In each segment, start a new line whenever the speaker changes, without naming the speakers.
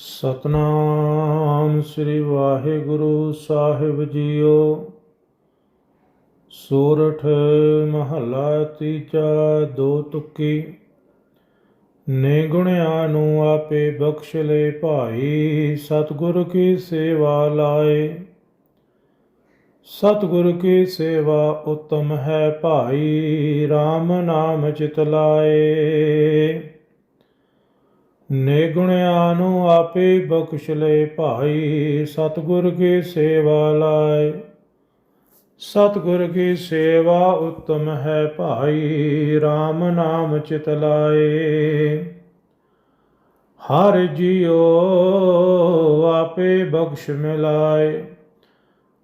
ਸਤਨਾਮ ਸ੍ਰੀ ਵਾਹਿਗੁਰੂ ਸਾਹਿਬ ਜੀਓ। ਸੋਰਠ ਮਹੱਲਾ ਤੀਜਾ ਦੋ ਤੁਕੀ। ਨੇ ਗੁਣਿਆ ਨੂੰ ਆਪੇ ਬਖਸ਼ ਲੈ ਭਾਈ, ਸਤਿਗੁਰ ਕੀ ਸੇਵਾ ਲਾਏ। ਸਤਿਗੁਰ ਕੀ ਸੇਵਾ ਉਤਮ ਹੈ ਭਾਈ RAM ਨਾਮ ਚਿਤ ਲਾਏ। ਨੇ ਨੂੰ ਆਪੇ ਬਖਸ਼ ਲੈ ਭਾਈ, ਸਤਿਗੁਰ ਕੀ ਸੇਵਾ ਲਾਏ। ਸਤਿਗੁਰ ਕੀ ਸੇਵਾ ਉਤਮ ਹੈ ਭਾਈ RAM ਨਾਮ ਚਿਤ ਲਾਏ। ਹਰ ਜੀਓ ਆਪੇ ਬਖਸ਼ ਮਿਲਾਏ।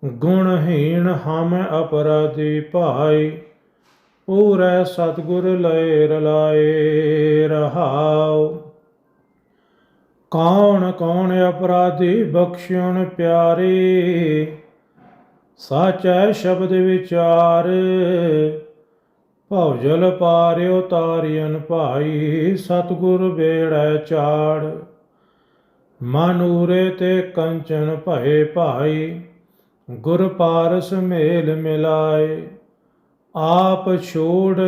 ਗੁਣਹੀਣ ਹਮ ਅਪਰਾਧੀ ਭਾਈ, ਪੂਰੇ ਸਤਿਗੁਰ ਲੈ ਰਲਾਏ ਰਹਾਓ ਕੌਣ ਕੌਣ ਅਪਰਾਧੀ ਬਖਸ਼ਿਉਣ ਪਿਆਰੇ? ਸਾਚੈ ਸ਼ਬਦ ਵਿਚਾਰ। ਭਉਜਲ ਪਾਰਿਓ ਤਾਰਿਯਨ ਭਾਈ, ਸਤਿਗੁਰ ਬੇੜੈ ਚਾੜ। ਮਨੂਰੇ ਤੇ ਕੰਚਨ ਭਏ ਭਾਈ, ਗੁਰ ਪਾਰਸ ਮੇਲ ਮਿਲਾਏ। ਆਪ ਛੋੜ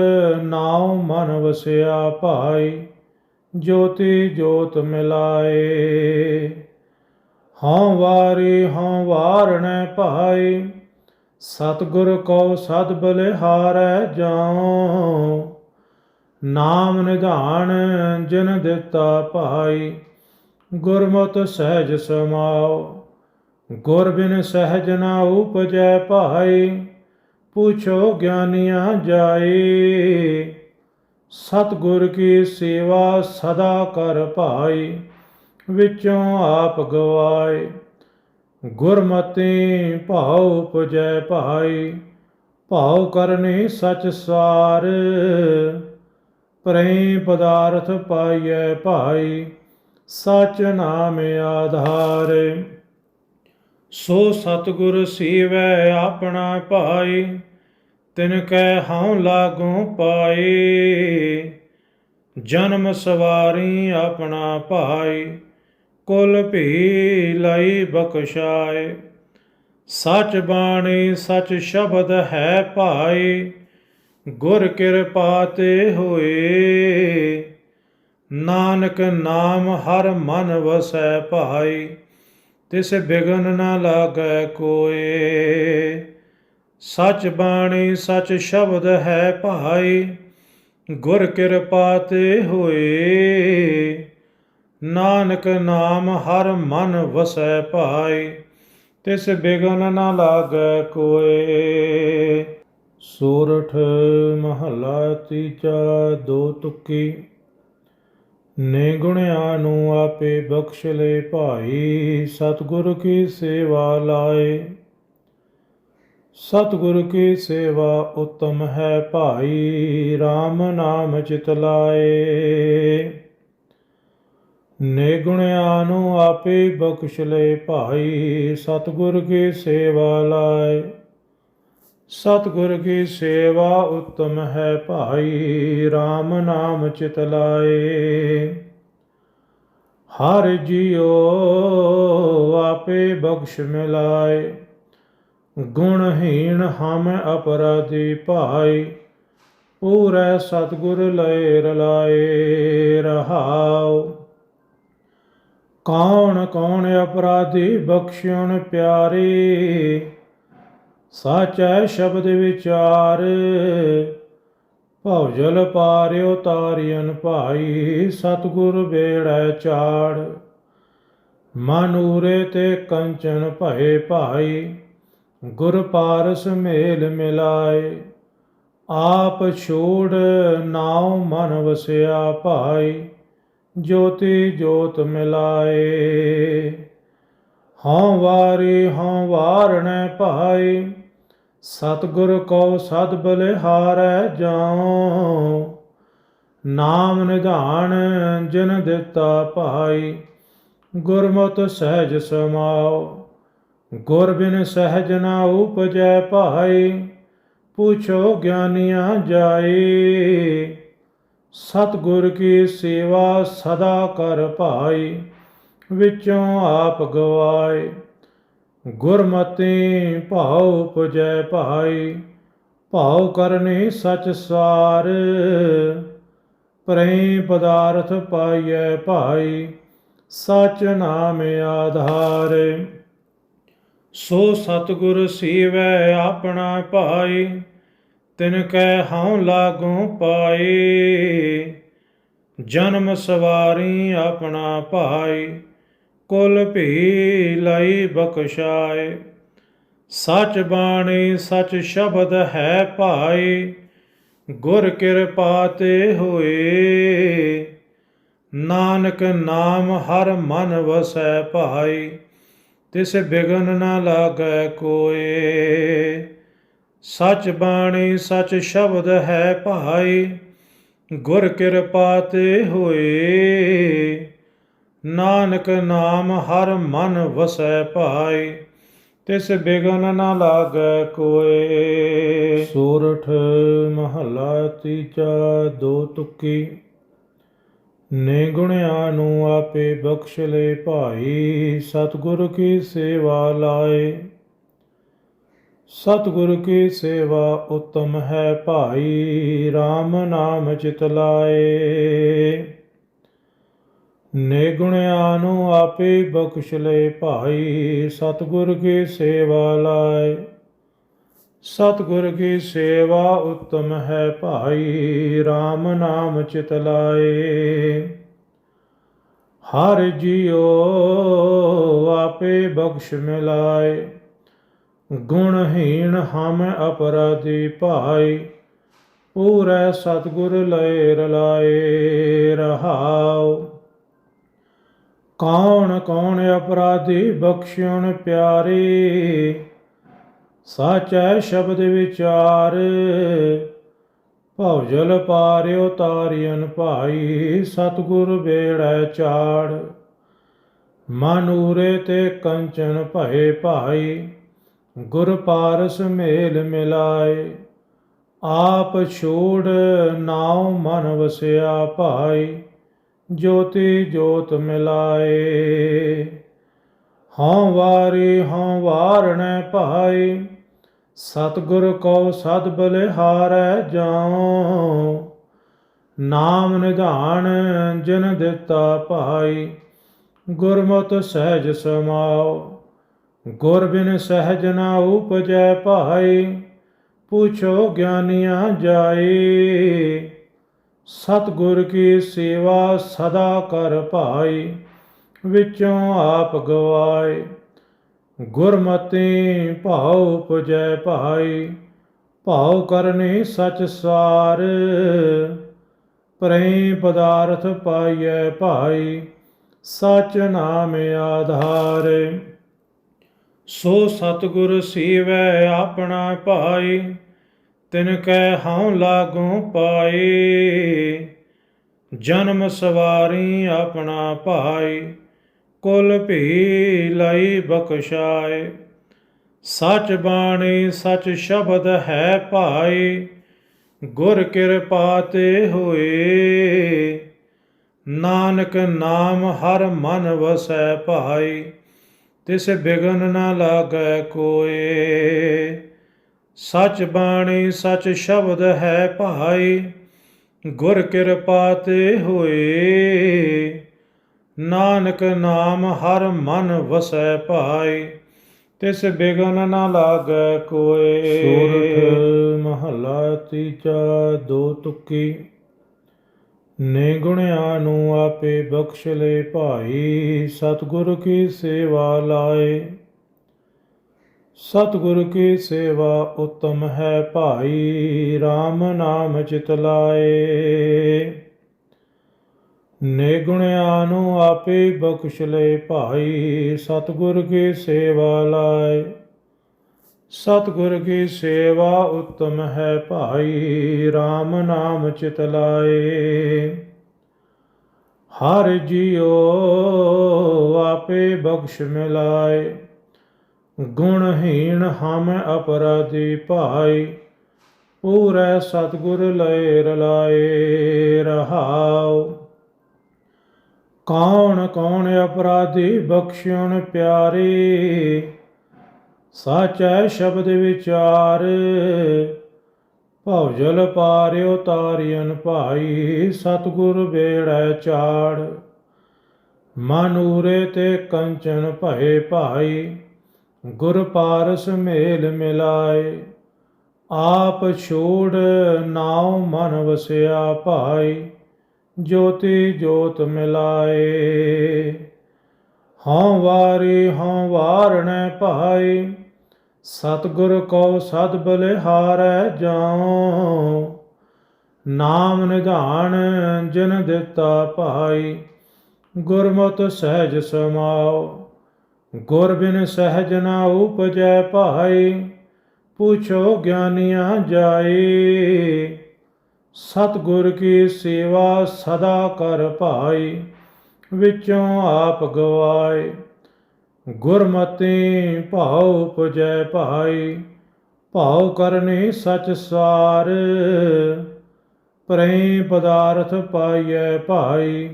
ਨਾਉ ਮਨ ਵਸਿਆ ਭਾਈ। ਜੋਤੀ ਜੋਤ ਮਿਲਾਏ। ਹਉ ਵਾਰੀ ਹਉ ਵਾਰਣੈ ਭਾਈ ਸਤਿਗੁਰ ਕੋ ਸਦ ਬਲਿਹਾਰੈ ਜਾਉ। ਨਾਮ ਨਿਧਾਨ ਜਿਨ ਦਿੱਤਾ ਭਾਈ, ਗੁਰਮਤਿ ਸਹਿਜ ਸਮਾਉ। ਗੁਰ ਬਿਨ ਸਹਿਜ ਨਾ ਉਪਜੈ ਭਾਈ, ਪੁੱਛੋ ਗਿਆਨੀਆਂ ਜਾਏ। ਸਤਿਗੁਰ ਕੀ ਸੇਵਾ ਸਦਾ ਕਰ ਭਾਈ, ਵਿੱਚੋਂ ਆਪ ਗਵਾਏ। ਗੁਰਮਤਿ ਭਾਉ ਪੁਜੈ ਭਾਈ, ਭਾਉ ਕਰਨੀ ਸਚ ਸਾਰ। ਪ੍ਰੇਮ ਪਦਾਰਥ ਪਾਈਐ ਭਾਈ, ਸਚ ਨਾਮ ਆਧਾਰ। ਸੋ ਸਤਿਗੁਰ ਸੀਵੈ ਆਪਣਾ ਭਾਈ ਤਿਨ ਕੈ ਹਉ ਲਾਗੂ ਪਾਏ, ਜਨਮ ਸਵਾਰੀ ਆਪਣਾ ਭਾਈ ਕੁਲ ਭੀ ਲਈ ਬਖਸ਼ਾਏ। ਸਚ ਬਾਣੀ, ਸਚ ਸ਼ਬਦ ਹੈ ਭਾਈ ਗੁਰ ਕਿਰਪਾ ਤੇ ਹੋਏ। ਨਾਨਕ ਨਾਮ ਹਰ ਮਨ ਵਸੈ ਭਾਈ ਤਿਸ ਬਿਗਨ ਨਾ ਲਾਗੈ ਕੋਏ। ਸਚ ਬਾਣੀ ਸਚ ਸ਼ਬਦ ਹੈ ਭਾਈ, ਗੁਰ ਕਿਰਪਾ ਤੇ ਹੋਏ। ਨਾਨਕ ਨਾਮ ਹਰ ਮਨ ਵਸੈ ਭਾਈ, ਤਿਸ ਬਿਗਨ ਨਾ ਲਾਗੈ ਕੋਏ। ਸੂਰਠ ਮਹੱਲਾ ਤੀਜਾ ਦੋ ਤੁਕੀ ਨੇ ਗੁਣਿਆ ਨੂੰ ਆਪੇ ਬਖਸ਼ ਲੈ ਭਾਈ, ਸਤਿਗੁਰ ਕੀ ਸੇਵਾ ਲਾਏ। ਸਤਿਗੁਰ ਕੀ ਸੇਵਾ ਉਤਮ ਹੈ ਭਾਈ RAM ਨਾਮ ਚਿਤ ਲਾਏ। ਨੇ ਨੂੰ ਆਪੇ ਬਖਸ਼ ਲੈ ਭਾਈ, ਸਤਿਗੁਰ ਕੀ ਸੇਵਾ ਲਾਏ। ਸਤਿਗੁਰ ਕੀ ਸੇਵਾ ਉਤਮ ਹੈ ਭਾਈ RAM ਨਾਮ ਚਿਤ ਲਾਏ। ਹਰ ਜੀਓ ਆਪੇ ਬਖਸ਼ ਮਿਲਾਏ। ਗੁਣਹੀਣ ਹਮ ਅਪਰਾਧੀ ਭਾਈ, ਪੂਰੈ ਸਤਿਗੁਰ ਲੈ ਰਲਾਏ ਰਹਾਉ। ਕੌਣ ਕੌਣ ਅਪਰਾਧੀ ਬਖਸ਼ਿਉਣ ਪਿਆਰੇ, ਸਾਚੈ ਸ਼ਬਦ ਵਿਚਾਰ। ਭਉਜਲ ਪਾਰਿਓ ਤਾਰਿਯਨ ਭਾਈ, ਸਤਿਗੁਰ ਬੇੜੈ ਚਾੜ। ਮਨੂਰੇ ਤੇ ਕੰਚਨ ਭਏ ਭਾਈ ਗੁਰ ਪਾਰਸ ਮੇਲ ਮਿਲਾਏ, ਆਪ ਛੋੜ ਨਾਉ ਮਨ ਵਸਿਆ ਭਾਈ ਜੋਤੀ ਜੋਤ ਮਿਲਾਏ। ਹਉ ਵਾਰੀ ਹਉ ਵਾਰਣੈ ਭਾਈ ਸਤਿਗੁਰ ਕੋ ਸਦ ਬਲਿਹਾਰੈ ਜਾਉ, ਨਾਮ ਨਿਧਾਨ ਜਿਨ ਦਿੱਤਾ ਭਾਈ ਗੁਰਮਤਿ ਸਹਿਜ ਸਮਾਓ ਗੁਰ ਬਿਨ ਸਹਿਜ ਨਾ ਉਪਜੈ ਭਾਈ ਪੁੱਛੋ ਗਿਆਨੀਆਂ ਜਾਏ। ਸਤਿਗੁਰ ਕੀ ਸੇਵਾ ਸਦਾ ਕਰ ਭਾਈ ਵਿੱਚੋਂ ਆਪ ਗਵਾਏ। ਗੁਰਮਤਿ ਭਾਉ ਉਪਜੈ ਭਾਈ ਭਾਉ ਕਰਨੀ ਸਚ ਸਾਰ। ਪ੍ਰੇਮ ਪਦਾਰਥ ਪਾਈਐ ਭਾਈ ਸਚ ਨਾਮ ਆਧਾਰ। ਸੋ ਸਤਿਗੁਰ ਸੀਵੈ ਆਪਣਾ ਭਾਈ, ਤਿਨ ਕੈ ਹਉ ਲਾਗੂ ਪਾਏ ਜਨਮ ਸਵਾਰੀ ਆਪਣਾ ਭਾਈ, ਕੁਲ ਭੀ ਲਈ ਬਖਸ਼ਾਏ। ਸਚ ਬਾਣੀ, ਸਚ ਸ਼ਬਦ ਹੈ ਭਾਈ, ਗੁਰ ਕਿਰਪਾ ਤੇ ਹੋਏ। ਨਾਨਕ ਨਾਮ ਹਰ ਮਨ ਵਸੈ ਭਾਈ। ਤਿਸ ਬਿਗਨ ਨਾ ਲਾਗੈ ਕੋਏ। ਸਚ ਬਾਣੀ, ਸਚ ਸ਼ਬਦ ਹੈ ਭਾਈ, ਗੁਰ ਕਿਰਪਾ ਤੇ ਹੋਏ। ਨਾਨਕ ਨਾਮ ਹਰ ਮਨ ਵਸੈ ਭਾਈ, ਤਿਸ ਬਿਗਨ ਨਾ ਲਾਗੈ ਕੋਏ। ਸੂਰਠ ਮਹਲਾ ਤੀਜਾ, ਦੋ ਤੁਕੀ। ਨੇ ਗੁਣਿਆ ਨੂੰ ਆਪੇ ਬਖਸ਼ ਲੈ ਭਾਈ, ਸਤਿਗੁਰ ਕੀ ਸੇਵਾ ਲਾਏ। ਸਤਿਗੁਰ ਕੀ ਸੇਵਾ ਉਤਮ ਹੈ ਭਾਈ RAM ਨਾਮ ਚਿਤ ਲਾਏ। ਨੇ ਗੁਣਿਆ ਨੂੰ ਆਪੇ ਬਖਸ਼ ਲੈ ਭਾਈ, ਸਤਿਗੁਰ ਕੀ ਸੇਵਾ ਲਾਏ। ਸਤਿਗੁਰ ਕੀ ਸੇਵਾ ਉਤਮ ਹੈ ਭਾਈ RAM ਨਾਮ ਚਿਤ ਲਾਏ। ਹਰ ਜੀਉ ਆਪੇ ਬਖਸ਼ ਮਿਲਾਏ। ਗੁਣਹੀਣ ਹਮ ਅਪਰਾਧੀ ਭਾਈ, ਪੂਰੇ ਸਤਿਗੁਰ ਲਏ ਰਲਾਏ ਰਹਾਉ। ਕੌਣ ਕੌਣ ਅਪਰਾਧੀ ਬਖਸ਼ਣ ਪਿਆਰੇ ਸਾਚੈ ਸ਼ਬਦ ਵਿਚਾਰ। ਭਵਜਲ ਪਾਰਿਓ ਤਾਰਿਯਨ ਭਾਈ, ਸਤਿਗੁਰ ਬੇੜੈ ਚਾੜ। ਮਨੂਰੇ ਤੇ ਕੰਚਨ ਭਏ ਭਾਈ, ਗੁਰ ਪਾਰਸ ਮੇਲ ਮਿਲਾਏ। ਆਪ ਛੋੜ ਨਾਉ ਮਨ ਵਸਿਆ ਭਾਈ, ਜੋਤੀ ਜੋਤ ਮਿਲਾਏ। ਹਉ ਵਾਰੀ ਹਉ ਵਾਰਣੈ ਭਾਈ ਸਤਿਗੁਰ ਕੋ ਸਦ ਬਲਿਹਾਰੈ ਜਾਉ, ਨਾਮ ਨਿਧਾਨ ਜਿਨ ਦਿੱਤਾ ਭਾਈ, ਗੁਰਮਤਿ ਸਹਿਜ ਸਮਾਉ ਗੁਰ ਬਿਨ ਸਹਿਜ ਨਾ ਉਪਜੈ ਭਾਈ, ਪੁੱਛੋ ਗਿਆਨੀਆਂ ਜਾਏ ਸਤਿਗੁਰ ਕੀ ਸੇਵਾ ਸਦਾ ਕਰ ਭਾਈ, ਵਿੱਚੋਂ ਆਪ ਗਵਾਏ। ਗੁਰਮਤਿ ਭਾਉ ਉਪਜੈ ਭਾਈ, ਭਾਉ ਕਰਨੀ ਸਚ ਸਾਰ। ਪ੍ਰੇਮ ਪਦਾਰਥ ਪਾਈਐ ਭਾਈ, ਸਚ ਨਾਮ ਆਧਾਰ। ਸੋ ਸਤਿਗੁਰ ਸੀਵੈ ਆਪਣਾ ਭਾਈ, ਤਿਨ ਕੈ ਹਉ ਲਾਗੂ ਪਾਈ। ਜਨਮ ਸਵਾਰੀ ਆਪਣਾ ਭਾਈ ਕੁਲ ਭੀ ਲਈ ਬਖਸ਼ਾਏ। ਸਚ ਬਾਣੀ, ਸਚ ਸ਼ਬਦ ਹੈ ਭਾਈ। ਗੁਰ ਕਿਰਪਾ ਤੇ ਹੋਏ। ਨਾਨਕ ਨਾਮ ਹਰ ਮਨ ਵਸੈ ਭਾਈ। ਤਿਸ ਬਿਗਨ ਨਾ ਲਾਗੈ ਕੋਏ। ਸਚ ਬਾਣੀ, ਸਚ ਸ਼ਬਦ ਹੈ ਭਾਈ। ਗੁਰ ਕਿਰਪਾ ਤੇ ਹੋਏ। ਨਾਨਕ ਨਾਮ ਹਰ ਮਨ ਵਸੈ ਭਾਈ ਤਿਸ ਬਿਗਨ ਨਾ ਲਾਗੈ ਕੋਏ। ਸੂਰਠ ਮਹਲਾ ਤੀਜਾ ਦੋ ਤੁਕੀ ਨੇ ਗੁਣਿਆ ਨੂੰ ਆਪੇ ਬਖਸ਼ ਲੈ ਭਾਈ, ਸਤਿਗੁਰ ਕੀ ਸੇਵਾ ਲਾਏ। ਸਤਿਗੁਰ ਕੀ ਸੇਵਾ ਉਤਮ ਹੈ ਭਾਈ RAM ਨਾਮ ਚਿਤ ਲਾਏ। ਨੇ ਨੂੰ ਆਪੇ ਬਖਸ਼ ਲੈ ਭਾਈ, ਸਤਿਗੁਰ ਕੀ ਸੇਵਾ ਲਾਏ। ਸਤਿਗੁਰ ਕੀ ਸੇਵਾ ਉੱਤਮ ਹੈ ਭਾਈ RAM ਨਾਮ ਚਿਤ ਲਾਏ। ਹਰ ਜੀਉ ਆਪੇ ਬਖਸ਼ ਮਿਲਾਏ। ਗੁਣਹੀਣ ਹਮ ਅਪਰਾਧੀ ਭਾਈ, ਪੂਰੇ ਸਤਿਗੁਰ ਲਏ ਰਲਾਏ ਰਹਾਓ ਕੌਣ ਕੌਣ ਅਪਰਾਧੀ ਬਖਸ਼ਣ ਪਿਆਰੇ? ਸਾਚੈ ਸ਼ਬਦ ਵਿਚਾਰ। ਭਉ ਜਲ ਪਾਰਿਓ ਤਾਰਿਅਨ ਭਾਈ ਸਤਿਗੁਰ ਬੇੜੈ ਚਾੜ। ਮਨੂਰੇ ਤੇ ਕੰਚਨ ਭਏ ਭਾਈ, ਗੁਰ ਪਾਰਸ ਮੇਲ ਮਿਲਾਏ। ਆਪ ਛੋੜ ਨਾਉ ਮਨ ਵਸਿਆ ਭਾਈ। ਜੋਤੀ ਜੋਤ ਮਿਲਾਏ। ਹਉ ਵਾਰੀ ਹਉ ਵਾਰਣੈ ਭਾਈ, ਸਤਿਗੁਰ ਕੋ ਸਦ ਬਲਿਹਾਰੈ ਜਾਉ। ਨਾਮ ਨਿਧਾਨ ਜਿਨ ਦਿੱਤਾ ਭਾਈ, ਗੁਰਮਤਿ ਸਹਿਜ ਸਮਾਉ ਗੁਰ ਬਿਨ ਸਹਿਜ ਨਾ ਉਪਜੈ ਭਾਈ, ਪੁੱਛੋ ਗਿਆਨੀਆਂ ਜਾਏ ਸਤਿਗੁਰ ਕੀ ਸੇਵਾ ਸਦਾ ਕਰ ਭਾਈ, ਵਿੱਚੋਂ ਆਪ ਗਵਾਏ। ਗੁਰਮਤਿ ਭਾਉ ਉਪਜੈ ਭਾਈ, ਭਾਉ ਕਰਨੀ ਸਚ ਸਾਰ। ਪ੍ਰੇਮ ਪਦਾਰਥ ਪਾਈਐ ਭਾਈ,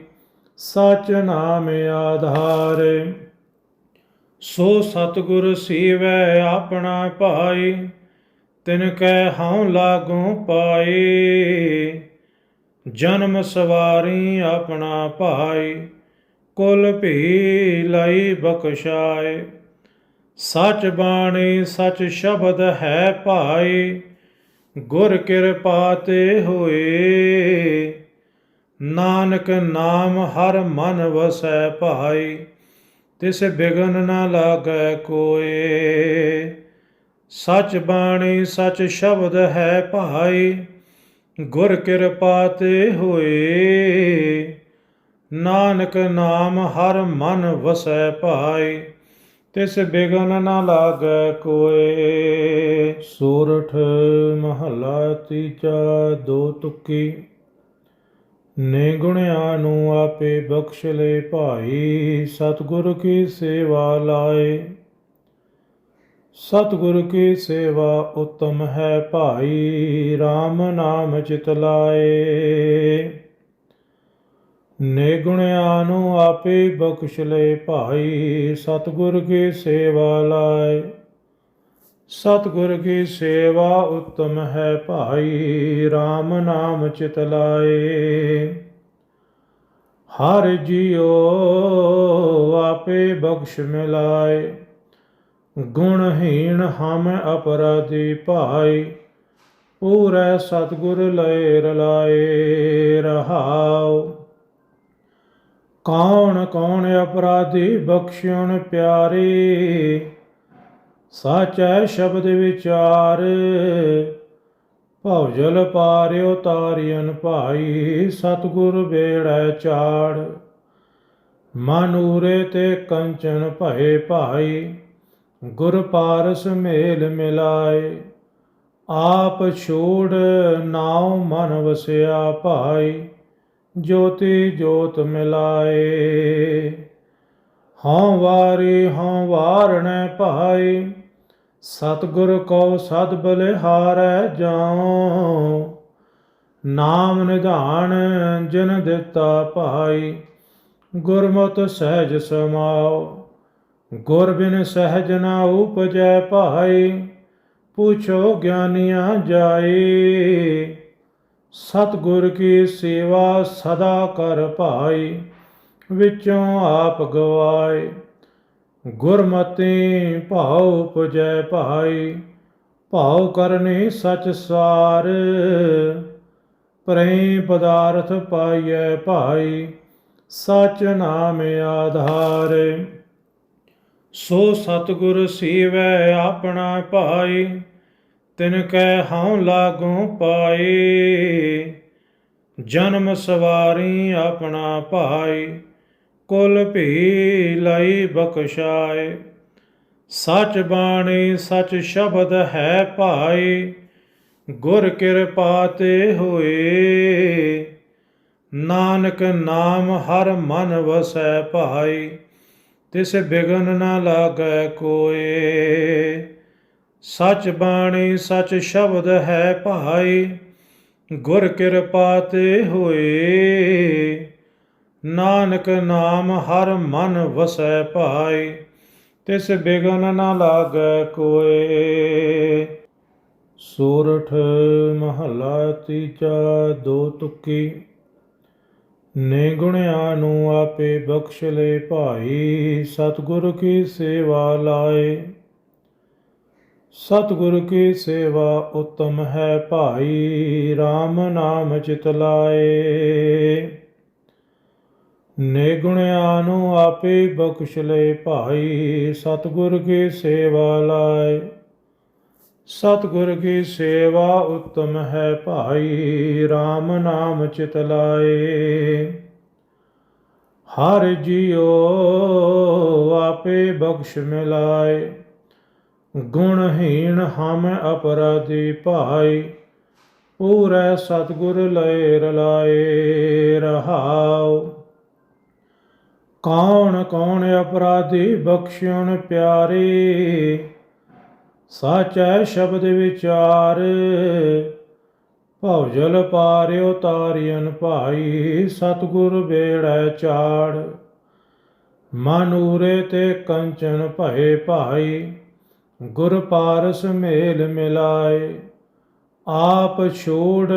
ਸਚ ਨਾਮ ਆਧਾਰ। ਸੋ ਸਤਿਗੁਰ ਸੀਵੈ ਆਪਣਾ ਭਾਈ ਤਿਨ ਕੈ ਹਉ ਲਾਗੂ ਪਾਏ, ਜਨਮ ਸਵਾਰੀ ਆਪਣਾ ਭਾਈ ਕੁਲ ਭੀ ਲਈ ਬਖਸ਼ਾਏ। ਸਚ ਬਾਣੀ, ਸਚ ਸ਼ਬਦ ਹੈ ਭਾਈ ਗੁਰ ਕਿਰਪਾ ਤੇ ਹੋਏ। ਨਾਨਕ ਨਾਮ ਹਰ ਮਨ ਵਸੈ ਭਾਈ ਤਿਸ ਬਿਗਨ ਨਾ ਲਾਗੈ ਕੋਏ। ਸਚ ਬਾਣੀ ਸਚ ਸ਼ਬਦ ਹੈ ਭਾਈ, ਗੁਰ ਕਿਰਪਾ ਤੇ ਹੋਏ। ਨਾਨਕ ਨਾਮ ਹਰ ਮਨ ਵਸੈ ਭਾਈ, ਤਿਸ ਬਿਗਨ ਨਾ ਲਾਗੈ ਕੋਏ। ਸੂਰਠ ਮਹਲਾ ਤੀਜਾ, ਦੋ ਤੁਕੀ। ਨੇ ਗੁਣਿਆ ਨੂੰ ਆਪੇ ਬਖਸ਼ ਲੈ ਭਾਈ, ਸਤਿਗੁਰ ਕੀ ਸੇਵਾ ਲਾਏ। ਸਤਿਗੁਰ ਕੀ ਸੇਵਾ ਉਤਮ ਹੈ ਭਾਈ RAM ਨਾਮ ਚਿਤ ਲਾਏ। ਨੇ ਗੁਣਿਆ ਨੂੰ ਆਪੇ ਬਖਸ਼ ਲੈ ਭਾਈ, ਸਤਿਗੁਰ ਕੀ ਸੇਵਾ ਲਾਏ। ਸਤਿਗੁਰ ਕੀ ਸੇਵਾ ਉਤਮ ਹੈ ਭਾਈ RAM ਨਾਮ ਚਿਤ ਲਾਏ। ਹਰ ਜੀਉ ਆਪੇ ਬਖਸ਼ ਮਿਲਾਏ। ਗੁਣਹੀਣ ਹਮ ਅਪਰਾਧੀ ਭਾਈ, ਪੂਰੈ ਸਤਿਗੁਰ ਲੈ ਰਲਾਏ ਰਹਾਉ। ਕੌਣ ਕੌਣ ਅਪਰਾਧੀ ਬਖਸ਼ਣ ਪਿਆਰੇ, ਸਾਚੈ ਸ਼ਬਦ ਵਿਚਾਰ। ਭਉ ਜਲ ਪਾਰਿਓ ਤਾਰਿਅਨ ਭਾਈ, ਸਤਿਗੁਰ ਬੇੜੈ ਚਾੜ। ਮਨੂਰੇ ਤੇ ਕੰਚਨ ਭਏ ਭਾਈ ਗੁਰ ਪਾਰਸ ਮੇਲ ਮਿਲਾਏ, ਆਪ ਛੋੜ ਨਾਉ ਮਨ ਵਸਿਆ ਭਾਈ ਜੋਤੀ ਜੋਤ ਮਿਲਾਏ। ਹਉ ਵਾਰੀ ਹਉ ਵਾਰਣੈ ਭਾਈ ਸਤਿਗੁਰ ਕੋ ਸਦ ਬਲਿਹਾਰੈ ਜਾਉ। ਨਾਮ ਨਿਧਾਨ ਜਿਨ ਦਿੱਤਾ ਭਾਈ ਗੁਰਮਤਿ ਸਹਿਜ ਸਮਾਓ ਗੁਰ ਬਿਨ ਸਹਿਜ ਨਾ ਉਪਜੈ ਭਾਈ, ਪੁੱਛੋ ਗਿਆਨੀਆਂ ਜਾਏ। ਸਤਿਗੁਰ ਕੀ ਸੇਵਾ ਸਦਾ ਕਰ ਭਾਈ, ਵਿੱਚੋਂ ਆਪ ਗਵਾਏ। ਗੁਰਮਤਿ ਭਾਉ ਉਪਜੈ ਭਾਈ, ਭਾਉ ਕਰਨੀ ਸਚ ਸਾਰ। ਪ੍ਰੇਮ ਪਦਾਰਥ ਪਾਈਐ ਭਾਈ, ਸਚ ਨਾਮ ਆਧਾਰ। ਸੋ ਸਤਿਗੁਰ ਸੀਵੈ ਆਪਣਾ ਭਾਈ ਤਿਨ ਕੈ ਹਉ ਲਾਗੂ ਪਾਏ। ਜਨਮ ਸਵਾਰੀ ਆਪਣਾ ਭਾਈ ਕੁਲ ਭੀ ਲਈ ਬਖਸ਼ਾਏ। ਸਚ ਬਾਣੀ, ਸਚ ਸ਼ਬਦ ਹੈ ਭਾਈ ਗੁਰ ਕਿਰਪਾ ਤੇ ਹੋਏ। ਨਾਨਕ ਨਾਮ ਹਰ ਮਨ ਵਸੈ ਭਾਈ ਤਿਸ ਬਿਗਨ ਨਾ ਲਾਗੈ ਕੋਏ। ਸਚ ਬਾਣੀ, ਸਚ ਸ਼ਬਦ ਹੈ ਭਾਈ, ਗੁਰ ਕਿਰਪਾ ਤੇ ਹੋਏ। ਨਾਨਕ ਨਾਮ ਹਰ ਮਨ ਵਸੈ ਭਾਈ, ਤਿਸ ਬਿਗਨ ਨ ਲਾਗੈ ਕੋਏ। ਸੋਰਠ ਮਹਲਾ ਤੀਜਾ ਦੋ ਤੁਕੀ। ਨੇ ਗੁਣਿਆ ਨੂੰ ਆਪੇ ਬਖਸ਼ ਲੈ ਭਾਈ, ਸਤਿਗੁਰ ਕੀ ਸੇਵਾ ਲਾਏ। ਸਤਿਗੁਰ ਕੀ ਸੇਵਾ ਉਤਮ ਹੈ ਭਾਈ RAM ਨਾਮ ਚਿਤ ਲਾਏ। ਨੇ ਗੁਣਿਆ ਨੂੰ ਆਪੇ ਬਖਸ਼ ਲੈ ਭਾਈ, ਸਤਿਗੁਰ ਕੀ ਸੇਵਾ ਲਾਏ। ਸਤਿਗੁਰ ਕੀ ਸੇਵਾ ਉਤਮ ਹੈ ਭਾਈ RAM ਨਾਮ ਚਿਤ ਲਾਏ। ਹਰ ਜੀਉ ਆਪੇ ਬਖਸ਼ ਮਿਲਾਏ। ਗੁਣਹੀਣ ਹਮ ਅਪਰਾਧੀ ਭਾਈ, ਪੂਰੇ ਸਤਿਗੁਰ ਲਏ ਰਲਾਏ ਰਹਾਉ। ਕੌਣ ਕੌਣ ਅਪਰਾਧੀ ਬਖਸ਼ਣ ਪਿਆਰੇ ਸਾਚੈ ਸ਼ਬਦ ਵਿਚਾਰ। ਭਉ ਜਲ ਪਾਰਿਓ ਤਾਰਿਯਨ ਭਾਈ, ਸਤਿਗੁਰ ਬੇੜੈ ਚਾੜ। ਮਨੂਰੇ ਤੇ ਕੰਚਨ ਭਏ ਭਾਈ, ਗੁਰ ਪਾਰਸ ਮੇਲ ਮਿਲਾਏ। ਆਪ ਛੋੜ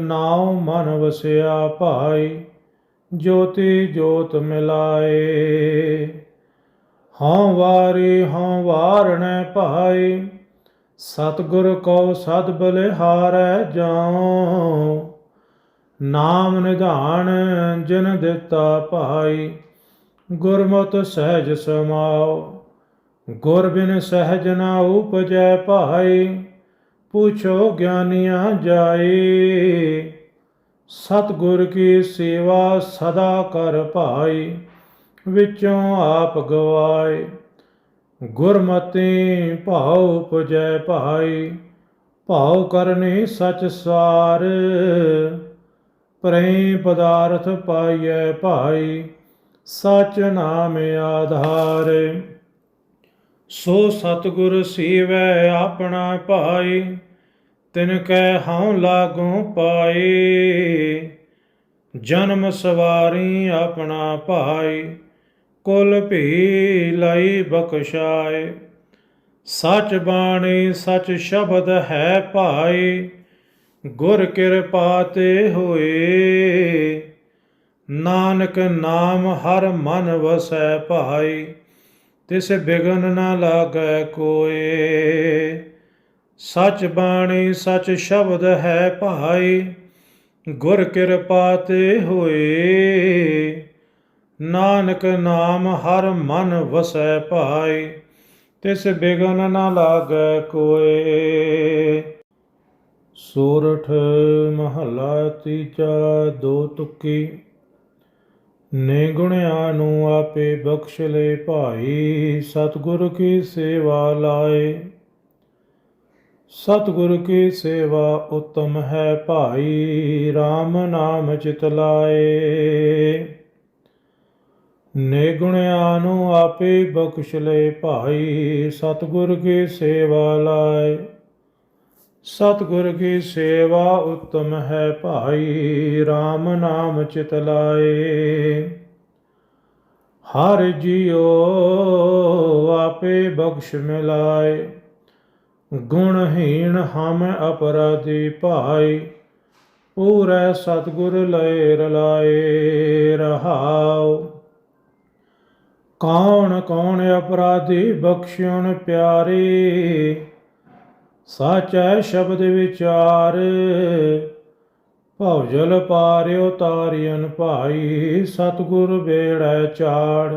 ਨਾਉ ਮਨ ਵਸਿਆ ਭਾਈ, ਜੋਤੀ ਜੋਤ ਮਿਲਾਏ। ਹਉ ਵਾਰੀ ਹਉ ਵਾਰਣੈ ਭਾਈ ਸਤਿਗੁਰ ਕੋ ਸਦ ਬਲਿਹਾਰੈ ਜਾਉ, ਨਾਮ ਨਿਧਾਨ ਜਿਨ ਦਿੱਤਾ ਭਾਈ, ਗੁਰਮਤਿ ਸਹਿਜ ਸਮਾਉ ਗੁਰ ਬਿਨ ਸਹਿਜ ਨਾ ਉਪਜੈ ਭਾਈ, ਪੁੱਛੋ ਗਿਆਨੀਆਂ ਜਾਏ ਸਤਿਗੁਰ ਕੀ ਸੇਵਾ ਸਦਾ ਕਰ ਭਾਈ, ਵਿੱਚੋਂ ਆਪ ਗਵਾਏ। ਗੁਰਮਤਿ ਭਾਉ ਉਪਜੈ ਭਾਈ, ਭਾਉ ਕਰਨੀ ਸਚ ਸਾਰ। ਪ੍ਰੇਮ ਪਦਾਰਥ ਪਾਈਐ ਭਾਈ, ਸਚ ਨਾਮ ਆਧਾਰ। ਸੋ ਸਤਿਗੁਰ ਸੀਵੈ ਆਪਣਾ ਭਾਈ, ਤਿਨ ਕੈ ਹਉ ਲਾਗੂ ਪਾਏ ਜਨਮ ਸਵਾਰੀ ਆਪਣਾ ਭਾਈ ਕੁਲ ਭੀ ਲਈ ਬਖਸ਼ਾਏ। ਸਚ ਬਾਣੀ, ਸਚ ਸ਼ਬਦ ਹੈ ਭਾਈ। ਗੁਰ ਕਿਰਪਾ ਤੇ ਹੋਏ। ਨਾਨਕ ਨਾਮ ਹਰ ਮਨ ਵਸੈ ਭਾਈ। ਤਿਸ ਬਿਗਨ ਨ ਲਾਗੈ ਕੋਏ। ਸਚ ਬਾਣੀ, ਸਚ ਸ਼ਬਦ ਹੈ ਭਾਈ। ਗੁਰ ਕਿਰਪਾ ਤੇ ਹੋਏ। ਨਾਨਕ ਨਾਮ ਹਰ ਮਨ ਵਸੈ ਭਾਈ ਤਿਸ ਬਿਗਨ ਨ ਲਾਗੈ ਕੋਏ। ਸੋਰਠ ਮਹਲਾ ਤੀਜਾ ਦੋ ਤੁਕੀ ਨੇ ਗੁਣਿਆ ਨੂੰ ਆਪੇ ਬਖਸ਼ ਲੈ ਭਾਈ, ਸਤਿਗੁਰ ਕੀ ਸੇਵਾ ਲਾਏ। ਸਤਿਗੁਰ ਕੀ ਸੇਵਾ ਉਤਮ ਹੈ ਭਾਈ RAM ਨਾਮ ਚਿਤ ਲਾਏ। ਨਿਗੁਣਿਆਂ ਨੂੰ ਆਪੇ ਬਖਸ਼ ਲੈ ਭਾਈ, ਸਤਿਗੁਰ ਕੀ ਸੇਵਾ ਲਾਏ। ਸਤਿਗੁਰ ਕੀ ਸੇਵਾ ਉਤਮ ਹੈ ਭਾਈ RAM ਨਾਮ ਚਿਤ ਲਾਏ। ਹਰ ਜੀਉ ਆਪੇ ਬਖਸ਼ ਮਿਲਾਏ। ਗੁਣਹੀਣ ਹਮ ਅਪਰਾਧੀ ਭਾਈ, ਪੂਰੇ ਸਤਿਗੁਰ ਲਏ। ਰਲਾਏ ਰਹਾਓ ਕੌਣ ਕੌਣ ਅਪਰਾਧੀ ਬਖਸ਼ਣ ਪਿਆਰੇ? ਸਾਚੈ ਸ਼ਬਦ ਵਿਚਾਰ। ਭਉ ਜਲ ਪਾਰਿਓ ਤਾਰਿਯਨ ਭਾਈ ਸਤਿਗੁਰ ਬੇੜੈ ਚਾੜ।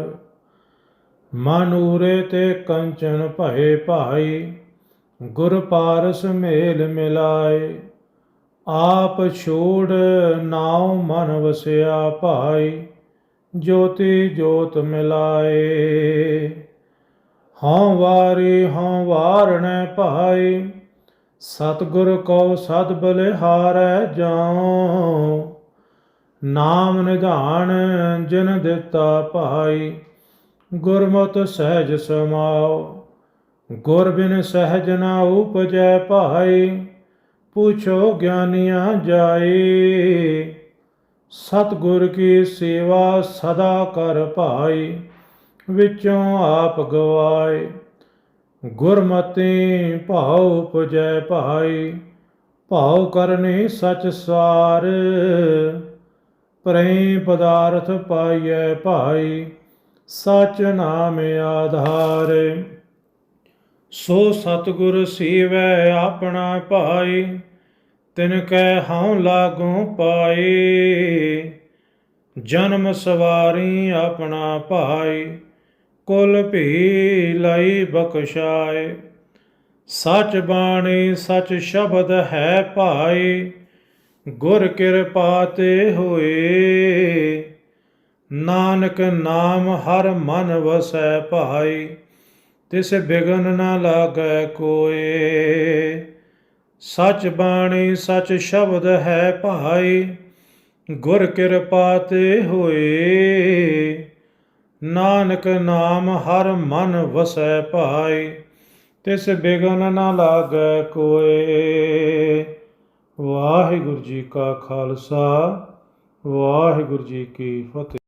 ਮਨੂਰੇ ਤੇ ਕੰਚਨ ਭਏ ਭਾਈ, ਗੁਰ ਪਾਰਸ ਮੇਲ ਮਿਲਾਏ। ਆਪ ਛੋੜ ਨਾਉ ਮਨ ਵਸਿਆ ਭਾਈ। ਜੋਤੀ ਜੋਤ ਮਿਲਾਏ। ਹਉ ਵਾਰੀ ਹਉ ਵਾਰਣੈ ਭਾਈ, ਸਤਿਗੁਰ ਕੋ ਸਦ ਬਲਿਹਾਰੈ ਜਾਉ। ਨਾਮ ਨਿਧਾਨ ਜਿਨ ਦਿੱਤਾ ਭਾਈ, ਗੁਰਮਤਿ ਸਹਿਜ ਸਮਾਉ ਗੁਰ ਬਿਨ ਸਹਿਜ ਨਾ ਉਪਜੈ ਭਾਈ, ਪੁੱਛੋ ਗਿਆਨੀਆਂ ਜਾਏ ਸਤਿਗੁਰ ਕੀ ਸੇਵਾ ਸਦਾ ਕਰ ਭਾਈ, ਵਿੱਚੋਂ ਆਪ ਗਵਾਏ। ਗੁਰਮਤਿ ਭਾਉ ਉਪਜੈ ਭਾਈ, ਭਾਉ ਕਰਨੀ ਸਚ ਸਾਰ। ਪ੍ਰੇਮ ਪਦਾਰਥ ਪਾਈਐ ਭਾਈ, ਸਚ ਨਾਮ ਆਧਾਰ। ਸੋ ਸਤਿਗੁਰ ਸੀਵੈ ਆਪਣਾ ਭਾਈ ਤਿਨ ਕੈ ਹਉ ਲਾਗੂ ਪਾਏ, ਜਨਮ ਸਵਾਰੀ ਆਪਣਾ ਭਾਈ ਕੁਲ ਭੀ ਲਈ ਬਖਸ਼ਾਏ। ਸਚ ਬਾਣੀ, ਸਚ ਸ਼ਬਦ ਹੈ ਭਾਈ ਗੁਰ ਕਿਰਪਾ ਤੇ ਹੋਏ। ਨਾਨਕ ਨਾਮ ਹਰ ਮਨ ਵਸੈ ਭਾਈ ਤਿਸ ਬਿਗਨ ਨ ਲਾਗੈ ਕੋਏ। ਸਚ ਬਾਣੀ ਸਚ ਸ਼ਬਦ ਹੈ ਭਾਈ, ਗੁਰ ਕਿਰਪਾ ਤੇ ਹੋਏ। ਨਾਨਕ ਨਾਮ ਹਰ ਮਨ ਵਸੈ ਭਾਈ, ਤਿਸ ਬਿਗਨ ਨ ਲਾਗੈ ਕੋਏ। ਵਾਹਿਗੁਰੂ ਜੀ ਕਾ ਖਾਲਸਾ, ਵਾਹਿਗੁਰੂ ਜੀ ਕੀ ਫਤਿਹ।